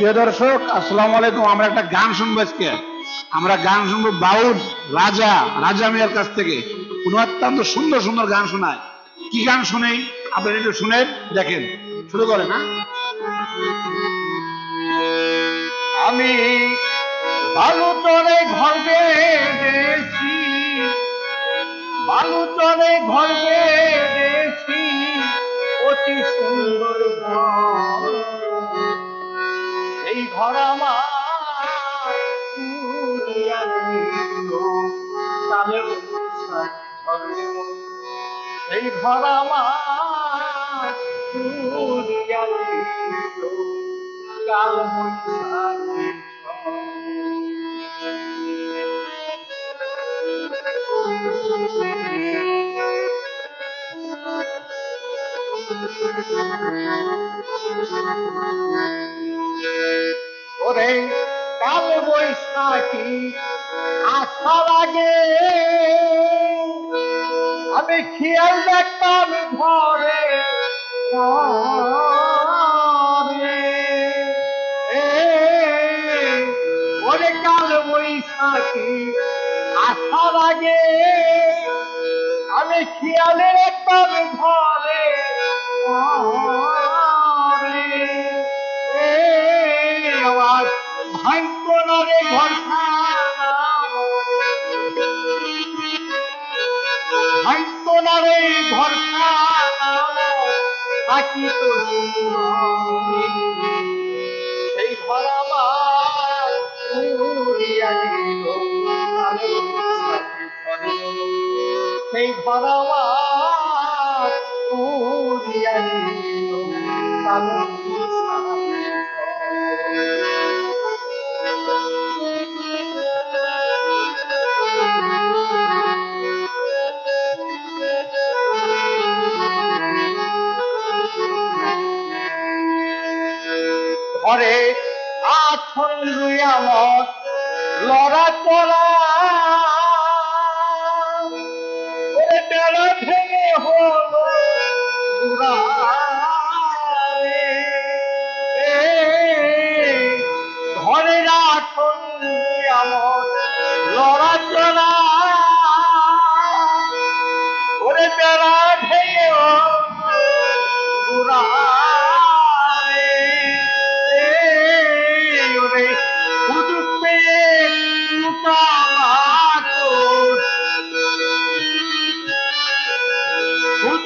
প্রিয় দর্শক, আসসালামু আলাইকুম। আমরা একটা গান শুনব আজকে। আমরা গান শুনব বাউল রাজা রাজা মিয়ার কাছ থেকে। উনি অত্যন্ত সুন্দর সুন্দর গান শোনায়। কি গান শুনেই আপনারা একটু শুনেন দেখেন। শুরু করেন হ্যাঁ? আমি বালুচরে ঘর বেড়েছি বালুচরে ঘর বেড়েছি অতি সুন্দর ঘর ঘর আমার। এই ঘর আমার কাল বৈশাখী ওরে, কাল বৈশাখী, আসার আগে আমি খেয়াল দেখতাম ঘরে ওরে, কাল বৈশাখী, আসার আগে আমি খেয়ালে রাখতাম ঘরে। ভাঙতো না রে ঘর সেই ঘর আমার উড়িয়া। সেই ঘর আমার উড়িয়া গেল। মত লড়া চড়া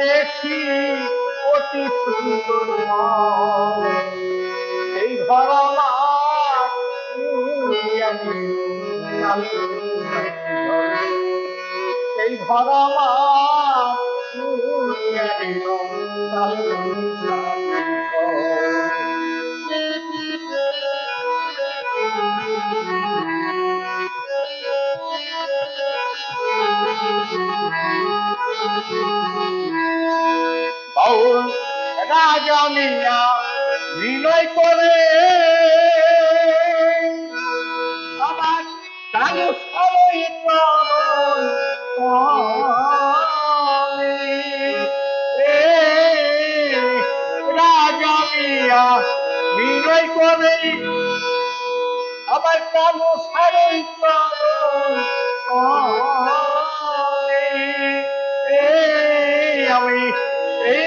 দেখি অতি সুন্দর এই কালো এই ঘর আমার রাজা মিয়া বিনয় করে আমার সরই তলে। এ, রাজা মিয়া বিনয় করে আমার সারই তলে। এ, আমি এই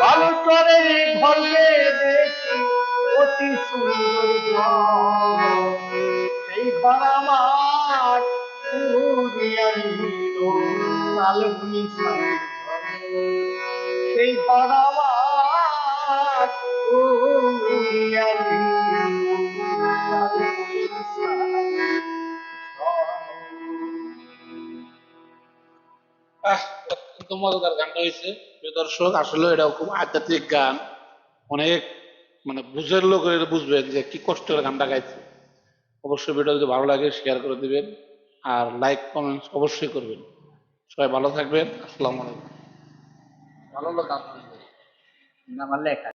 ভালো করে ঘরকে দেখি অতি সুন্দর ঘর। সেই ঘর আমার সেই ঘর আমার অত্যন্ত মজাদার গানটা হয়েছে দর্শক, আসলে এটা খুব আধ্যাত্মিক গান। অনেক মানে বুঝের লোক বুঝবেন যে কি কষ্টের গানটা গাইছে। অবশ্যই ভিডিও যদি ভালো লাগে শেয়ার করে দিবেন। আর লাইক কমেন্টস অবশ্যই করবেন। সবাই ভালো থাকবেন। আসসালামু আলাইকুম। ভালো লোক আমার লেখা।